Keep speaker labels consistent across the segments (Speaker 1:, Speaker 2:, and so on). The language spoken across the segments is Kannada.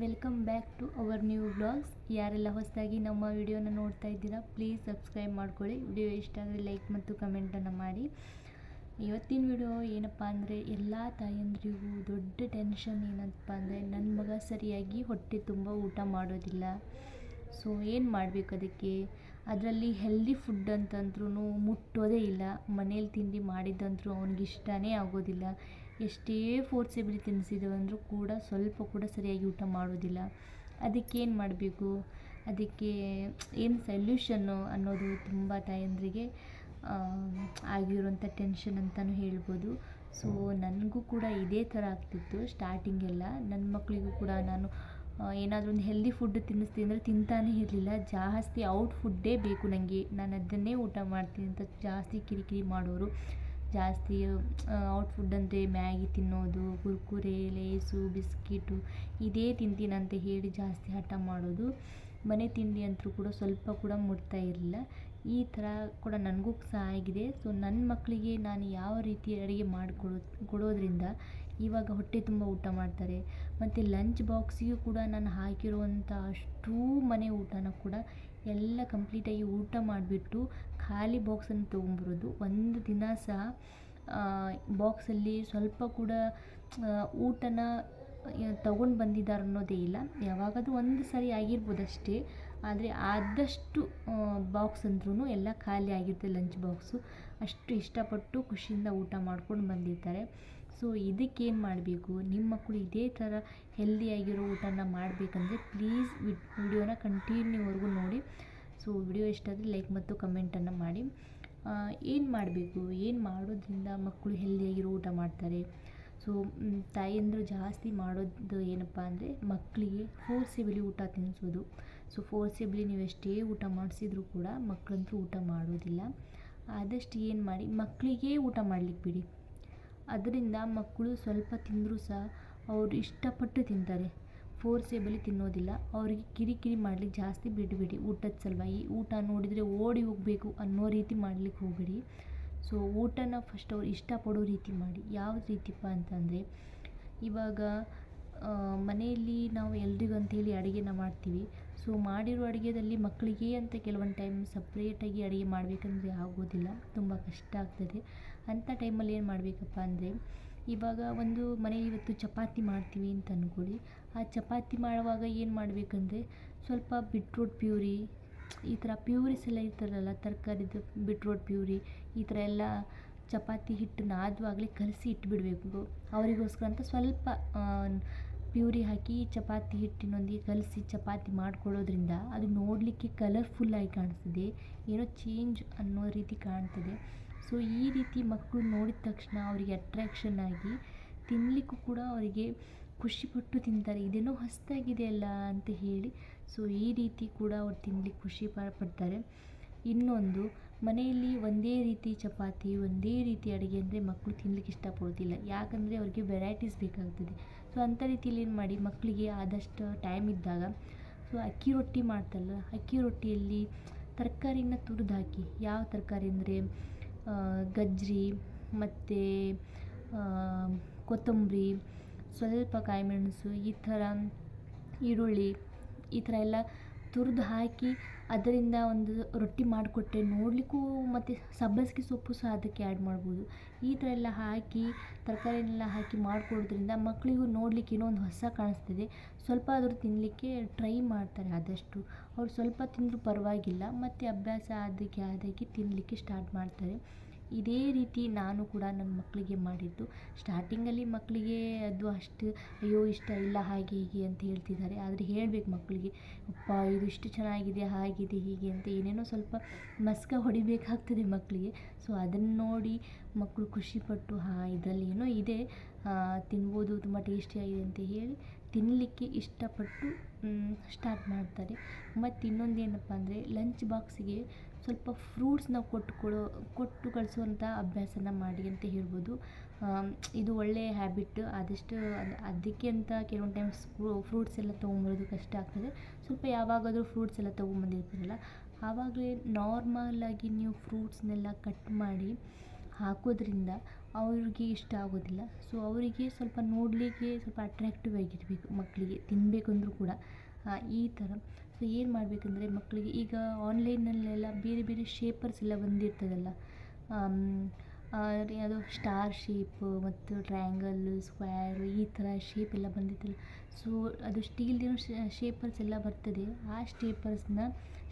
Speaker 1: Welcome back to our new blogs ಯಾರೆಲ್ಲ ಹೊಸದಾಗಿ ನಮ್ಮ ವಿಡಿಯೋನ ನೋಡ್ತಾ ಇದ್ದೀರಾ ಪ್ಲೀಸ್ ಸಬ್ಸ್ಕ್ರೈಬ್ ಮಾಡ್ಕೊಳ್ಳಿ. ವಿಡಿಯೋ ಇಷ್ಟ ಆದರೆ ಲೈಕ್ ಮತ್ತು ಕಮೆಂಟನ್ನು ಮಾಡಿ. ಇವತ್ತಿನ ವಿಡಿಯೋ ಏನಪ್ಪ ಅಂದರೆ, ಎಲ್ಲ ತಾಯಂದ್ರಿಗೂ ದೊಡ್ಡ ಟೆನ್ಷನ್ ಏನಪ್ಪ ಅಂದರೆ ನನ್ನ ಮಗ ಸರಿಯಾಗಿ ಹೊಟ್ಟೆ ತುಂಬ ಊಟ ಮಾಡೋದಿಲ್ಲ. ಸೊ ಏನು ಮಾಡಬೇಕು ಅದಕ್ಕೆ? ಅದರಲ್ಲಿ ಹೆಲ್ದಿ ಫುಡ್ ಅಂತಂದ್ರೂ ಮುಟ್ಟೋದೇ ಇಲ್ಲ. ಮನೇಲಿ ತಿಂಡಿ ಮಾಡಿದ್ದಂದ್ರೂ ಅವ್ನಿಗೆ ಇಷ್ಟನೇ ಆಗೋದಿಲ್ಲ. ಎಷ್ಟೇ ಫೋರ್ಸೆಬಲಿ ತಿನ್ನಿಸಿದ್ದೇವಂದ್ರೂ ಕೂಡ ಸ್ವಲ್ಪ ಕೂಡ ಸರಿಯಾಗಿ ಊಟ ಮಾಡೋದಿಲ್ಲ. ಅದಕ್ಕೇನು ಮಾಡಬೇಕು? ಅದಕ್ಕೆ ಏನು ಸೊಲ್ಯೂಷನ್ನು ಅನ್ನೋದು ತುಂಬ ತಾಯಂದ್ರಿಗೆ ಆಗಿರೋಂಥ ಟೆನ್ಷನ್ ಅಂತಲೂ ಹೇಳ್ಬೋದು. ಸೊ ನನಗೂ ಕೂಡ ಇದೇ ಥರ ಆಗ್ತಿತ್ತು ಸ್ಟಾರ್ಟಿಂಗೆಲ್ಲ ನನ್ನ ಮಕ್ಕಳಿಗೂ ಕೂಡ ನಾನು ಏನಾದರೂ ಒಂದು ಹೆಲ್ದಿ ಫುಡ್ ತಿನ್ನಿಸ್ತೀನಿ ಅಂದರೆ ತಿಂತಾನೇ ಇರಲಿಲ್ಲ. ಜಾಸ್ತಿ ಔಟ್ ಫುಡ್ಡೇ ಬೇಕು ನನಗೆ ನಾನು ಅದನ್ನೇ ಊಟ ಮಾಡ್ತೀನಿ ಅಂತ ಜಾಸ್ತಿ ಕಿರಿಕಿರಿ ಮಾಡೋರು. ಜಾಸ್ತಿ ಔಟ್ ಫುಡ್ ಅಂದರೆ ಮ್ಯಾಗಿ ತಿನ್ನೋದು, ಕುರ್ಕುರೆ, ಲೇಸು, ಬಿಸ್ಕಿಟು ಇದೇ ತಿಂತೀನಂತ ಹೇಳಿ ಜಾಸ್ತಿ ಹಠ ಮಾಡೋದು. ಮನೆ ತಿಂಡಿ ಅಂತೂ ಕೂಡ ಸ್ವಲ್ಪ ಕೂಡ ಮುಟ್ತಾ ಇರಲಿಲ್ಲ. ಈ ಥರ ಕೂಡ ನನಗೂ ಸಹ ಆಗಿದೆ. ಸೊ ನನ್ನ ಮಕ್ಕಳಿಗೆ ನಾನು ಯಾವ ರೀತಿ ಅಡುಗೆ ಮಾಡಿಕೊಡೋ, ಕೊಡೋದ್ರಿಂದ ಇವಾಗ ಹೊಟ್ಟೆ ತುಂಬ ಊಟ ಮಾಡ್ತಾರೆ. ಮತ್ತು ಲಂಚ್ ಬಾಕ್ಸಿಗೂ ಕೂಡ ನಾನು ಹಾಕಿರುವಂಥ ಅಷ್ಟೂ ಮನೆ ಊಟನ ಕೂಡ ಎಲ್ಲ ಕಂಪ್ಲೀಟಾಗಿ ಊಟ ಮಾಡಿಬಿಟ್ಟು ಖಾಲಿ ಬಾಕ್ಸನ್ನು ತೊಗೊಂಬರೋದು ಒಂದು ದಿನ ಸಹ ಬಾಕ್ಸಲ್ಲಿ ಸ್ವಲ್ಪ ಕೂಡ ಊಟನ ತಗೊಂಡು ಬಂದಿದ್ದಾರೆ ಅನ್ನೋದೇ ಇಲ್ಲ. ಯಾವಾಗಾದರೂ ಒಂದು ಸರಿ ಆಗಿರ್ಬೋದು ಅಷ್ಟೇ ಆದರೆ ಆದಷ್ಟು ಬಾಕ್ಸ್ ಅಂದ್ರೂ ಎಲ್ಲ ಖಾಲಿ ಆಗಿರುತ್ತೆ ಲಂಚ್ ಬಾಕ್ಸು ಅಷ್ಟು ಇಷ್ಟಪಟ್ಟು ಖುಷಿಯಿಂದ ಊಟ ಮಾಡ್ಕೊಂಡು ಬಂದಿರ್ತಾರೆ. ಸೊ ಇದಕ್ಕೇನು ಮಾಡಬೇಕು? ನಿಮ್ಮ ಮಕ್ಕಳು ಇದೇ ಥರ ಹೆಲ್ದಿಯಾಗಿರೋ ಊಟನ ಮಾಡಬೇಕಂದ್ರೆ ಪ್ಲೀಸ್ ವಿಡಿಯೋನ ಕಂಟಿನ್ಯೂವರೆಗೂ ನೋಡಿ. ಸೊ ವಿಡಿಯೋ ಇಷ್ಟ ಆದರೆ ಲೈಕ್ ಮತ್ತು ಕಮೆಂಟನ್ನು ಮಾಡಿ. ಏನು ಮಾಡಬೇಕು? ಏನು ಮಾಡೋದ್ರಿಂದ ಮಕ್ಕಳು ಹೆಲ್ದಿಯಾಗಿರೋ ಊಟ ಮಾಡ್ತಾರೆ? ಸೊ ತಾಯಂದಿರು ಜಾಸ್ತಿ ಮಾಡೋದು ಏನಪ್ಪ ಅಂದರೆ ಮಕ್ಕಳಿಗೆ ಫೋರ್ಸಿಬಲಿ ಊಟ ತಿನ್ನಿಸೋದು ಸೊ ಫೋರ್ಸಿಬಲಿ ನೀವು ಎಷ್ಟೇ ಊಟ ಮಾಡಿಸಿದ್ರು ಕೂಡ ಮಕ್ಕಳಂತೂ ಊಟ ಮಾಡೋದಿಲ್ಲ. ಆದಷ್ಟು ಏನು ಮಾಡಿ ಮಕ್ಕಳಿಗೇ ಊಟ ಮಾಡ್ಲಿಕ್ಕೆ ಬಿಡಿ. ಅದರಿಂದ ಮಕ್ಕಳು ಸ್ವಲ್ಪ ತಿಂದರೂ ಸಹ ಅವರು ಇಷ್ಟಪಟ್ಟು ತಿಂತಾರೆ. ಫೋರ್ಸೇಬಲಿ ತಿನ್ನೋದಿಲ್ಲ. ಅವರಿಗೆ ಕಿರಿಕಿರಿ ಮಾಡ್ಲಿಕ್ಕೆ ಜಾಸ್ತಿ ಬಿಡಬೇಡಿ. ಊಟದ ಸಲುವಾಗಿ. ಊಟ ನೋಡಿದರೆ ಓಡಿ ಹೋಗಬೇಕು ಅನ್ನೋ ರೀತಿ ಮಾಡ್ಲಿಕ್ಕೆ ಹೋಗಬೇಡಿ. ಸೊ ಊಟನ ಫಸ್ಟ್ ಅವ್ರು ಇಷ್ಟಪಡೋ ರೀತಿ ಮಾಡಿ. ಯಾವ ರೀತಿಪ್ಪ ಅಂತಂದರೆ, ಇವಾಗ ಮನೆಯಲ್ಲಿ ನಾವು ಎಲ್ರಿಗೂ ಅಂತೇಳಿ ಅಡುಗೆನ ಮಾಡ್ತೀವಿ. ಸೊ ಮಾಡಿರೋ ಅಡುಗೆದಲ್ಲಿ ಮಕ್ಕಳಿಗೆ ಅಂತ ಕೆಲವೊಂದು ಟೈಮ್ ಸಪ್ರೇಟಾಗಿ ಅಡುಗೆ ಮಾಡಬೇಕಂದ್ರೆ ಆಗೋದಿಲ್ಲ. ತುಂಬ ಕಷ್ಟ ಆಗ್ತದೆ. ಅಂಥ ಟೈಮಲ್ಲಿ ಏನು ಮಾಡಬೇಕಪ್ಪ ಅಂದರೆ, ಇವಾಗ ಒಂದು ಮನೇಲಿ ಇವತ್ತು ಚಪಾತಿ ಮಾಡ್ತೀವಿ ಅಂತ ಅಂದ್ಕೊಳ್ಳಿ ಆ ಚಪಾತಿ ಮಾಡುವಾಗ ಏನು ಮಾಡಬೇಕಂದ್ರೆ, ಸ್ವಲ್ಪ ಬಿಟ್ರೋಟ್ ಪ್ಯೂರಿ ಈ ಥರ ಪ್ಯೂರಿಸ್ ಎಲ್ಲ ಇರ್ತಾರಲ್ಲ ತರಕಾರಿದು ಬಿಟ್ರೋಟ್ ಪ್ಯೂರಿ ಈ ಥರ ಎಲ್ಲ ಚಪಾತಿ ಹಿಟ್ಟು ನಾದುವಾಗಲೇ ಕಲಸಿ ಇಟ್ಬಿಡಬೇಕು. ಅವರಿಗೋಸ್ಕರ ಅಂತ ಸ್ವಲ್ಪ ಪ್ಯೂರಿ ಹಾಕಿ ಚಪಾತಿ ಹಿಟ್ಟಿನೊಂದಿಗೆ ಕಲಸಿ ಚಪಾತಿ ಮಾಡಿಕೊಳ್ಳೋದ್ರಿಂದ ಅದು ನೋಡಲಿಕ್ಕೆ ಕಲರ್ಫುಲ್ಲಾಗಿ ಕಾಣಿಸ್ತದೆ. ಏನೋ ಚೇಂಜ್ ಅನ್ನೋ ರೀತಿ ಕಾಣ್ತದೆ. ಸೊ ಈ ರೀತಿ ಮಕ್ಕಳು ನೋಡಿದ ತಕ್ಷಣ ಅವರಿಗೆ ಅಟ್ರ್ಯಾಕ್ಷನ್ ಆಗಿ ತಿನ್ನಲಿಕ್ಕೂ ಕೂಡ ಅವರಿಗೆ ಖುಷಿಪಟ್ಟು ತಿಂತಾರೆ. ಇದೇನೋ ಹೊಸದಾಗಿದೆಯಲ್ಲ ಅಂತ ಹೇಳಿ. ಸೊ ಈ ರೀತಿ ಕೂಡ ಅವ್ರು ತಿನ್ನಲಿಕ್ಕೆ ಖುಷಿ ಪಡ್ತಾರೆ. ಇನ್ನೊಂದು, ಮನೆಯಲ್ಲಿ ಒಂದೇ ರೀತಿ ಚಪಾತಿ, ಒಂದೇ ರೀತಿ ಅಡುಗೆ ಅಂದರೆ ಮಕ್ಕಳು ತಿನ್ಲಿಕ್ಕೆ ಇಷ್ಟಪಡೋದಿಲ್ಲ ಯಾಕಂದರೆ ಅವರಿಗೆ ವೆರೈಟೀಸ್ ಬೇಕಾಗ್ತದೆ. ಸೊ ಅಂಥ ರೀತಿಯಲ್ಲಿ ಏನು ಮಾಡಿ ಮಕ್ಕಳಿಗೆ ಆದಷ್ಟು ಟೈಮ್ ಇದ್ದಾಗ ಸೊ ಅಕ್ಕಿ ರೊಟ್ಟಿ ಮಾಡ್ತಲ್ಲ, ಅಕ್ಕಿ ರೊಟ್ಟಿಯಲ್ಲಿ ತರಕಾರಿನ ತುರಿದು ಹಾಕಿ. ಯಾವ ತರಕಾರಿ ಅಂದರೆ ಗಜ್ಜರಿ ಮತ್ತು ಕೊತ್ತಂಬರಿ, ಸ್ವಲ್ಪ ಕಾಯಿಮೆಣಸು, ಈ ಥರ ಈರುಳ್ಳಿ, ಈ ಥರ ಎಲ್ಲ ತುರಿದು ಹಾಕಿ ಅದರಿಂದ ಒಂದು ರೊಟ್ಟಿ ಮಾಡಿಕೊಟ್ರೆ ನೋಡಲಿಕ್ಕೂ ಮತ್ತು ಸಬ್ಬಸಿಗೆ ಸೊಪ್ಪು ಸಹ ಅದಕ್ಕೆ ಆ್ಯಡ್ ಮಾಡ್ಬೋದು. ಈ ಥರ ಎಲ್ಲ ಹಾಕಿ, ತರಕಾರಿನೆಲ್ಲ ಹಾಕಿ ಮಾಡಿಕೊಡೋದ್ರಿಂದ ಮಕ್ಕಳಿಗೂ ನೋಡಲಿಕ್ಕೆ ಏನೋ ಒಂದು ಹೊಸ ಕಾಣಿಸ್ತದೆ. ಸ್ವಲ್ಪ ಆದರೂ ತಿನ್ನಲಿಕ್ಕೆ ಟ್ರೈ ಮಾಡ್ತಾರೆ ಆದಷ್ಟು. ಅವ್ರು ಸ್ವಲ್ಪ ತಿಂದರೂ ಪರವಾಗಿಲ್ಲ. ಮತ್ತು ಅಭ್ಯಾಸ ಆದಕ್ಕೆ ಆದಾಗೆ ತಿನ್ನಲಿಕ್ಕೆ ಸ್ಟಾರ್ಟ್ ಮಾಡ್ತಾರೆ. ಇದೇ ರೀತಿ ನಾನು ಕೂಡ ನನ್ನ ಮಕ್ಕಳಿಗೆ ಮಾಡಿದ್ದು. ಸ್ಟಾರ್ಟಿಂಗಲ್ಲಿ ಮಕ್ಕಳಿಗೆ ಅದು ಅಷ್ಟು, ಅಯ್ಯೋ, ಇಷ್ಟ ಇಲ್ಲ, ಹಾಗೆ, ಹೀಗೆ ಅಂತ ಹೇಳ್ತಿದ್ದಾರೆ. ಆದರೆ ಹೇಳ್ಬೇಕು ಮಕ್ಕಳಿಗೆ, ಅಪ್ಪ, ಇದು ಇಷ್ಟು ಚೆನ್ನಾಗಿದೆ, ಹಾಗಿದೆ, ಹೀಗೆ ಅಂತ. ಏನೇನೋ ಸ್ವಲ್ಪ ಮಸ್ಕ ಹೊಡಿಬೇಕಾಗ್ತದೆ ಮಕ್ಕಳಿಗೆ. ಸೊ, ಅದನ್ನು ನೋಡಿ ಮಕ್ಕಳು ಖುಷಿಪಟ್ಟು, ಹಾಂ, ಇದರಲ್ಲಿ ಏನೋ ಇದೆ. ತಿನ್ಬೋದು, ತುಂಬ ಟೇಸ್ಟಿಯಾಗಿದೆ ಅಂತ ಹೇಳಿ ತಿನ್ನಲಿಕ್ಕೆ ಇಷ್ಟಪಟ್ಟು ಸ್ಟಾರ್ಟ್ ಮಾಡ್ತಾರೆ. ಮತ್ತು ಇನ್ನೊಂದು ಏನಪ್ಪ ಅಂದರೆ ಲಂಚ್ ಬಾಕ್ಸಿಗೆ ಸ್ವಲ್ಪ ಫ್ರೂಟ್ಸ್ನ ಕೊಟ್ಟು ಕೊಡೋ ಕೊಟ್ಟು ಕಳಿಸುವಂಥ ಅಭ್ಯಾಸನ ಮಾಡಿ ಅಂತ ಹೇಳ್ಬೋದು. ಇದು ಒಳ್ಳೆಯ ಹ್ಯಾಬಿಟ್ ಆದಷ್ಟು ಅದು, ಅದಕ್ಕೆ ಅಂತ ಕೆಲವೊಂದು ಟೈಮ್ಸ್ ಫ್ರೂಟ್ಸ್ ಎಲ್ಲ ತೊಗೊಂಬರೋದು ಕಷ್ಟ ಆಗ್ತದೆ. ಸ್ವಲ್ಪ ಯಾವಾಗಾದರೂ ಫ್ರೂಟ್ಸ್ ಎಲ್ಲ ತೊಗೊಂಬಂದಿರ್ತೀರಲ್ಲ, ಆವಾಗಲೇ ನಾರ್ಮಲಾಗಿ ನೀವು ಫ್ರೂಟ್ಸ್ನೆಲ್ಲ ಕಟ್ ಮಾಡಿ ಹಾಕೋದ್ರಿಂದ ಅವ್ರಿಗೆ ಇಷ್ಟ ಆಗೋದಿಲ್ಲ. ಸೊ ಅವರಿಗೆ ಸ್ವಲ್ಪ ನೋಡಲಿಕ್ಕೆ ಸ್ವಲ್ಪ ಅಟ್ರ್ಯಾಕ್ಟಿವ್ ಆಗಿರಬೇಕು ಮಕ್ಕಳಿಗೆ ತಿನ್ನಬೇಕಂದ್ರೂ ಕೂಡ. ಈ ಥರ ಸೊ ಏನು ಮಾಡಬೇಕಂದ್ರೆ ಮಕ್ಕಳಿಗೆ ಈಗ ಆನ್ಲೈನಲ್ಲೆಲ್ಲ ಬೇರೆ ಬೇರೆ ಶೇಪರ್ಸ್ ಎಲ್ಲ ಬಂದಿರ್ತದಲ್ಲ. ಅದು ಸ್ಟಾರ್ ಶೇಪ್ ಮತ್ತು ಟ್ರ್ಯಾಂಗಲ್ ಸ್ಕ್ವೇರ್ ಈ ಥರ ಶೇಪ್ ಎಲ್ಲ ಬಂದಿತ್ತಲ್ಲ. ಸೊ ಅದು ಸ್ಟೀಲ್ದಿರೋ ಶೇಪರ್ಸ್ ಎಲ್ಲ ಬರ್ತದೆ. ಆ ಸ್ಟೇಪರ್ಸ್ನ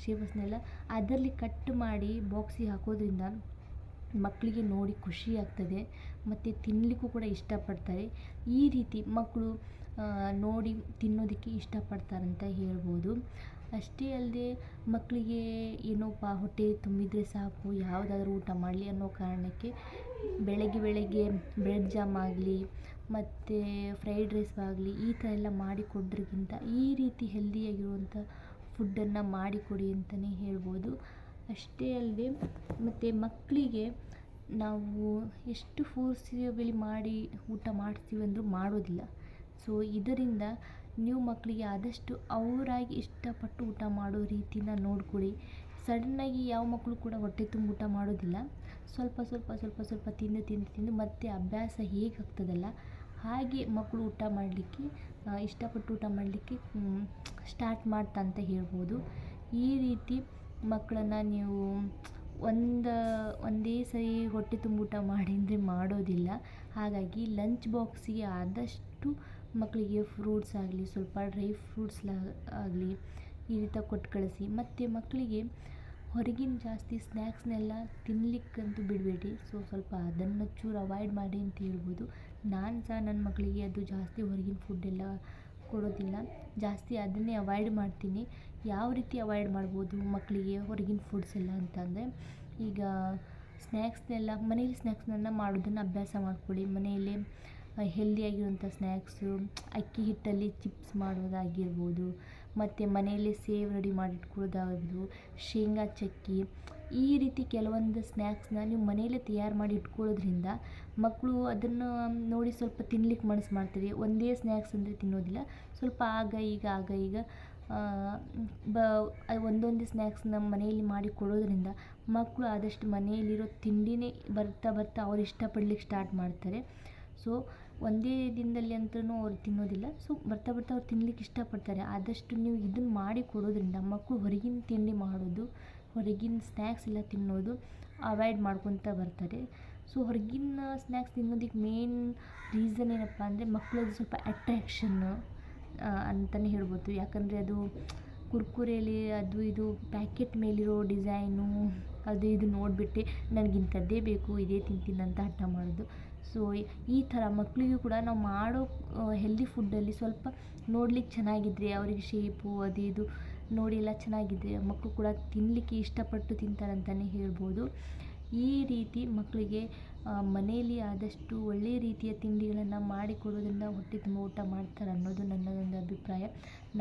Speaker 1: ಶೇಪರ್ಸ್ನೆಲ್ಲ ಅದರಲ್ಲಿ ಕಟ್ ಮಾಡಿ ಬಾಕ್ಸಿಗೆ ಹಾಕೋದ್ರಿಂದ ಮಕ್ಕಳಿಗೆ ನೋಡಿ ಖುಷಿ ಆಗ್ತದೆ, ಮತ್ತು ತಿನ್ನಲಿಕ್ಕೂ ಕೂಡ ಇಷ್ಟಪಡ್ತಾರೆ. ಈ ರೀತಿ ಮಕ್ಕಳು ನೋಡಿ ತಿನ್ನೋದಕ್ಕೆ ಇಷ್ಟಪಡ್ತಾರಂತ ಹೇಳ್ಬೋದು. ಅಷ್ಟೇ ಅಲ್ಲದೆ ಮಕ್ಕಳಿಗೆ ಏನೋಪ್ಪ ಹೊಟ್ಟೆ ತುಂಬಿದರೆ ಸಾಕು, ಯಾವುದಾದ್ರೂ ಊಟ ಮಾಡಲಿ ಅನ್ನೋ ಕಾರಣಕ್ಕೆ ಬೆಳಗ್ಗೆ ಬೆಳಗ್ಗೆ ಬ್ರೆಡ್ ಜಾಮ್ ಆಗಲಿ, ಮತ್ತು ಫ್ರೈಡ್ ರೈಸ್ ಆಗಲಿ, ಈ ಥರ ಎಲ್ಲ ಮಾಡಿ ಕೊಡೋದ್ಕಿಂತ ಈ ರೀತಿ ಹೆಲ್ದಿಯಾಗಿರುವಂಥ ಫುಡ್ಡನ್ನು ಮಾಡಿಕೊಡಿ ಅಂತಲೇ ಹೇಳ್ಬೋದು. ಅಷ್ಟೇ ಅಲ್ಲದೆ ಮತ್ತು ಮಕ್ಕಳಿಗೆ ನಾವು ಎಷ್ಟು ಫೋರ್ಸಿಬಲಿ ಮಾಡಿ ಊಟ ಮಾಡ್ತೀವಿ ಅಂದರೂ ಮಾಡೋದಿಲ್ಲ. ಸೊ ಇದರಿಂದ ನೀವು ಮಕ್ಕಳಿಗೆ ಆದಷ್ಟು ಅವರಾಗಿ ಇಷ್ಟಪಟ್ಟು ಊಟ ಮಾಡೋ ರೀತಿನ ನೋಡಿಕೊಳ್ಳಿ. ಸಡನ್ನಾಗಿ ಯಾವ ಮಕ್ಕಳು ಕೂಡ ಹೊಟ್ಟೆ ತುಂಬ ಊಟ ಮಾಡೋದಿಲ್ಲ. ಸ್ವಲ್ಪ ಸ್ವಲ್ಪ ಸ್ವಲ್ಪ ಸ್ವಲ್ಪ ತಿಂದು ತಿಂದು ತಿಂದು ಮತ್ತೆ ಅಭ್ಯಾಸ ಹೇಗೆ ಆಗ್ತದಲ್ಲ ಹಾಗೆ ಮಕ್ಕಳು ಊಟ ಮಾಡಲಿಕ್ಕೆ ಇಷ್ಟಪಟ್ಟು ಊಟ ಮಾಡಲಿಕ್ಕೆ ಸ್ಟಾರ್ಟ್ ಮಾಡ್ತಾ ಅಂತ ಹೇಳ್ಬೋದು. ಈ ರೀತಿ ಮಕ್ಕಳನ್ನು ನೀವು ಒಂದು, ಒಂದೇ ಸರಿ ಹೊಟ್ಟೆ ತುಂಬೂಟ ಮಾಡೋದಿಲ್ಲ. ಹಾಗಾಗಿ ಲಂಚ್ ಬಾಕ್ಸಿಗೆ ಆದಷ್ಟು ಮಕ್ಕಳಿಗೆ ಫ್ರೂಟ್ಸ್ ಆಗಲಿ, ಸ್ವಲ್ಪ ಡ್ರೈ ಫ್ರೂಟ್ಸ್ ಆಗಲಿ ಈ ರೀತಿ ಕೊಟ್ಟು ಕಳಿಸಿ. ಮತ್ತು ಮಕ್ಕಳಿಗೆ ಹೊರಗಿನ ಜಾಸ್ತಿ ಸ್ನ್ಯಾಕ್ಸ್ನೆಲ್ಲ ತಿನ್ನಲಿಕ್ಕಂತೂ ಬಿಡಬೇಡಿ. ಸೊ ಸ್ವಲ್ಪ ಅದನ್ನು ಚೂರು ಅವಾಯ್ಡ್ ಮಾಡಿ ಅಂತ ಹೇಳ್ಬೋದು. ನಾನು ಸಹ ನನ್ನ ಮಕ್ಕಳಿಗೆ ಅದು ಜಾಸ್ತಿ ಹೊರಗಿನ ಫುಡ್ಡೆಲ್ಲ ಕೊಡೋದಿಲ್ಲ. ಜಾಸ್ತಿ ಅದನ್ನೇ ಅವಾಯ್ಡ್ ಮಾಡ್ತೀನಿ. ಯಾವ ರೀತಿ ಅವಾಯ್ಡ್ ಮಾಡ್ಬೋದು ಮಕ್ಕಳಿಗೆ ಹೊರಗಿನ ಫುಡ್ಸ್ ಎಲ್ಲ ಅಂತಂದರೆ? ಈಗ ಸ್ನ್ಯಾಕ್ಸ್ನೆಲ್ಲ ಮನೇಲಿ ಸ್ನ್ಯಾಕ್ಸ್ನೆಲ್ಲ ಮಾಡೋದನ್ನು ಅಭ್ಯಾಸ ಮಾಡ್ಕೊಳ್ಳಿ. ಮನೆಯಲ್ಲೇ ಹೆಲ್ದಿಯಾಗಿರುವಂಥ ಸ್ನ್ಯಾಕ್ಸು ಅಕ್ಕಿ ಹಿಟ್ಟಲ್ಲಿ ಚಿಪ್ಸ್ ಮಾಡೋದಾಗಿರ್ಬೋದು ಮತ್ತು ಮನೆಯಲ್ಲೇ ಸೇವ್ ರೆಡಿ ಮಾಡಿಟ್ಕೊಳ್ಳೋದಾಗಿರ್ಬೋದು. ಶೇಂಗಾ ಚಕ್ಕಿ ಈ ರೀತಿ ಕೆಲವೊಂದು ಸ್ನ್ಯಾಕ್ಸ್ನ ನೀವು ಮನೆಯಲ್ಲೇ ತಯಾರು ಮಾಡಿ ಇಟ್ಕೊಳ್ಳೋದ್ರಿಂದ ಮಕ್ಕಳು ಅದನ್ನು ನೋಡಿ ಸ್ವಲ್ಪ ತಿನ್ಲಿಕ್ಕೆ ಮನಸ್ಸು ಮಾಡ್ತೀವಿ ಒಂದೇ ಸ್ನ್ಯಾಕ್ಸ್ ಅಂದರೆ ತಿನ್ನೋದಿಲ್ಲ. ಸ್ವಲ್ಪ ಆಗ ಈಗ ಆಗ ಈಗ ಬ ಒಂದೊಂದೇ ನಮ್ಮ ಮನೆಯಲ್ಲಿ ಮಾಡಿ ಕೊಡೋದ್ರಿಂದ ಮಕ್ಕಳು ಆದಷ್ಟು ಮನೆಯಲ್ಲಿರೋ ತಿಂಡಿನೇ ಬರ್ತಾ ಬರ್ತಾ ಅವ್ರು ಇಷ್ಟಪಡ್ಲಿಕ್ಕೆ ಸ್ಟಾರ್ಟ್ ಮಾಡ್ತಾರೆ. ಸೊ ಒಂದೇ ದಿನದಲ್ಲಿ ಅಂತೂ ಅವ್ರು ತಿನ್ನೋದಿಲ್ಲ. ಸೊ ಬರ್ತಾ ಬರ್ತಾ ಅವ್ರು ತಿನ್ಲಿಕ್ಕೆ ಇಷ್ಟಪಡ್ತಾರೆ. ಆದಷ್ಟು ನೀವು ಇದನ್ನು ಮಾಡಿ ಕೊಡೋದ್ರಿಂದ ಮಕ್ಕಳು ಹೊರಗಿನ ತಿಂಡಿ ಮಾಡೋದು ಹೊರಗಿನ ಸ್ನ್ಯಾಕ್ಸ್ ಎಲ್ಲ ತಿನ್ನೋದು ಅವಾಯ್ಡ್ ಮಾಡ್ಕೊತ ಬರ್ತಾರೆ. ಸೊ ಹೊರಗಿನ ಸ್ನ್ಯಾಕ್ಸ್ ತಿನ್ನೋದಕ್ಕೆ ಮೇನ್ ರೀಸನ್ ಏನಪ್ಪ ಅಂದರೆ ಮಕ್ಕಳದ್ದು ಸ್ವಲ್ಪ ಅಟ್ರ್ಯಾಕ್ಷನ್ನು ಅಂತಲೇ ಹೇಳ್ಬೋದು. ಯಾಕಂದರೆ ಅದು ಕುರ್ಕುರೆಯಲ್ಲಿ ಅದು ಇದು ಪ್ಯಾಕೆಟ್ ಮೇಲಿರೋ ಡಿಸೈನು ಅದು ಇದು ನೋಡಿಬಿಟ್ಟೆ ನನಗಿಂಥದ್ದೇ ಬೇಕು, ಇದೇ ತಿಂತೀನಿ ಅಂತ ಹಠ ಮಾಡೋದು. ಸೊ ಈ ಥರ ಮಕ್ಕಳಿಗೂ ಕೂಡ ನಾವು ಮಾಡೋ ಹೆಲ್ದಿ ಫುಡ್ಡಲ್ಲಿ ಸ್ವಲ್ಪ ನೋಡ್ಲಿಕ್ಕೆ ಚೆನ್ನಾಗಿದ್ರೆ, ಅವರಿಗೆ ಶೇಪು ಅದು ಇದು ನೋಡಿ ಎಲ್ಲ ಚೆನ್ನಾಗಿದೆ. ಮಕ್ಕಳು ಕೂಡ ತಿನ್ನಲಿಕ್ಕೆ ಇಷ್ಟಪಟ್ಟು ತಿಂತಾರೆ ಅಂತಲೇ ಹೇಳ್ಬೋದು. ಈ ರೀತಿ ಮಕ್ಕಳಿಗೆ ಮನೆಯಲ್ಲಿ ಆದಷ್ಟು ಒಳ್ಳೆಯ ರೀತಿಯ ತಿಂಡಿಗಳನ್ನು ಮಾಡಿಕೊಡೋದ್ರಿಂದ ಹೊಟ್ಟೆ ತುಂಬ ಊಟ ಮಾಡ್ತಾರೆ ಅನ್ನೋದು ನನ್ನದೊಂದು ಅಭಿಪ್ರಾಯ.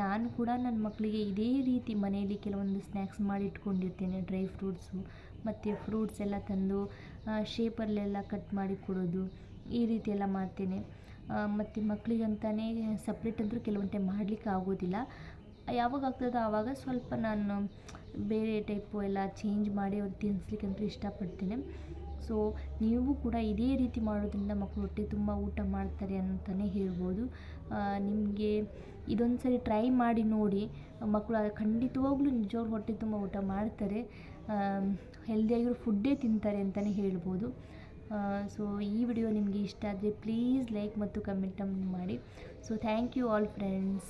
Speaker 1: ನಾನು ಕೂಡ ನನ್ನ ಮಕ್ಕಳಿಗೆ ಇದೇ ರೀತಿ ಮನೆಯಲ್ಲಿ ಕೆಲವೊಂದು ಸ್ನ್ಯಾಕ್ಸ್ ಮಾಡಿ ಇಟ್ಕೊಂಡಿರ್ತೇನೆ ಡ್ರೈ ಫ್ರೂಟ್ಸು, ಮತ್ತು ಫ್ರೂಟ್ಸ್ ಎಲ್ಲ ತಂದು ಶೇಪಲ್ಲೆಲ್ಲ ಕಟ್ ಮಾಡಿ ಕೊಡೋದು, ಈ ರೀತಿ ಎಲ್ಲ ಮಾಡ್ತೇನೆ. ಮತ್ತು ಮಕ್ಕಳಿಗಂತಲೇ ಸಪ್ರೇಟ್ ಅಂದರೂ ಕೆಲವೊಂದು ಮಾಡಲಿಕ್ಕೆ ಆಗೋದಿಲ್ಲ. ಯಾವಾಗ ಆಗ್ತದೋ? ಆವಾಗ ಸ್ವಲ್ಪ ನಾನು ಬೇರೆ ಟೈಪು ಎಲ್ಲ ಚೇಂಜ್ ಮಾಡಿ ಅವ್ರಿಗೆ ತಿನ್ನಿಸ್ಲಿಕ್ಕಂತೂ ಇಷ್ಟಪಡ್ತೀನಿ. ಸೊ ನೀವು ಕೂಡ ಇದೇ ರೀತಿ ಮಾಡೋದ್ರಿಂದ ಮಕ್ಕಳು ಹೊಟ್ಟೆ ತುಂಬ ಊಟ ಮಾಡ್ತಾರೆ ಅಂತಲೇ ಹೇಳ್ಬೋದು. ನಿಮಗೆ ಇದೊಂದು ಸರಿ ಟ್ರೈ ಮಾಡಿ ನೋಡಿ. ಮಕ್ಕಳು ಖಂಡಿತವಾಗ್ಲೂ ನಿಜವಾಗ್ಲೂ ಹೊಟ್ಟೆ ತುಂಬ ಊಟ ಮಾಡ್ತಾರೆ. ಹೆಲ್ದಿಯಾಗಿರೋ ಫುಡ್ಡೇ ತಿಂತಾರೆ ಅಂತಲೇ ಹೇಳ್ಬೋದು. ಸೊ ಈ ವಿಡಿಯೋ ನಿಮಗೆ ಇಷ್ಟ ಆದರೆ ಪ್ಲೀಸ್ ಲೈಕ್ ಮತ್ತು ಕಮೆಂಟ್ ಮಾಡಿ. So thank you all friends